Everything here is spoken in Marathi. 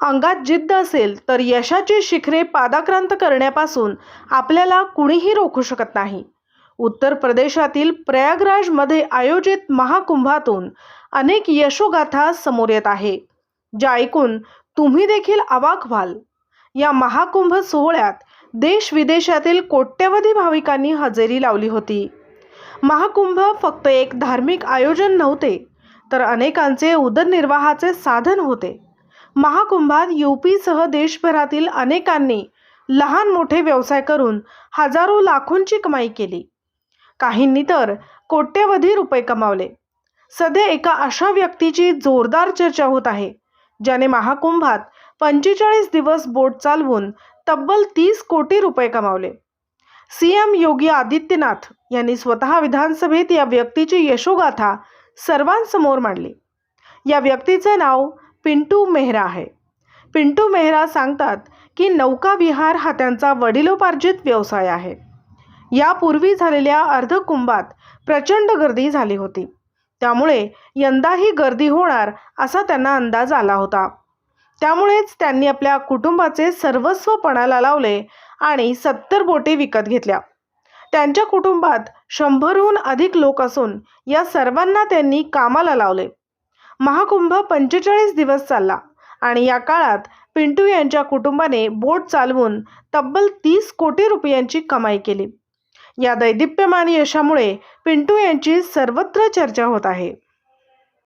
अंगात जिद्द असेल तर यशाची शिखरे पादाक्रांत करण्यापासून आपल्याला कुणीही रोखू शकत नाही. उत्तर प्रदेशातील प्रयागराजमध्ये आयोजित महाकुंभातून अनेक यशोगाथा समोर येत आहे ज्या ऐकून तुम्ही देखील अवाक व्हाल. या महाकुंभ सोहळ्यात देश विदेशातील कोट्यवधी भाविकांनी हजेरी लावली होती. महाकुंभ फक्त एक धार्मिक आयोजन नव्हते तर अनेकांचे उदरनिर्वाहाचे साधन होते. महाकुंभात यूपीसह देशभरातील अनेकांनी लहान मोठे व्यवसाय करून हजारो लाखोंची कमाई केली. काहींनी तर कोट्यवधी रुपये कमावले. सध्या एका अशा व्यक्तीची जोरदार चर्चा होत आहे ज्याने महाकुंभात पंचेचाळीस दिवस बोट चालवून तब्बल तीस कोटी रुपये कमावले. सी एम योगी आदित्यनाथ यांनी स्वतः विधानसभेत या व्यक्तीची यशोगाथा सर्वांसमोर मांडली. या व्यक्तीचे नाव पिंटू मेहरा आहे. पिंटू मेहरा सांगतात की नौका विहार हा त्यांचा वडिलोपार्जित व्यवसाय आहे. यापूर्वी झालेल्या अर्धकुंभात प्रचंड गर्दी झाली होती. त्यामुळे यंदाही गर्दी होणार असा त्यांना अंदाज आला होता. त्यामुळेच त्यांनी आपल्या कुटुंबाचे सर्वस्व पणाला लावले आणि सत्तर बोटी विकत घेतल्या. त्यांच्या कुटुंबात शंभरहून अधिक लोक असून या सर्वांना त्यांनी कामाला लावले. महाकुंभ पंचेचाळीस दिवस चालला आणि या काळात पिंटू यांच्या कुटुंबाने बोट चालवून तब्बल तीस कोटी रुपयांची कमाई केली. या दैदिप्यमान यशामुळे पिंटू यांची सर्वत्र चर्चा होत आहे.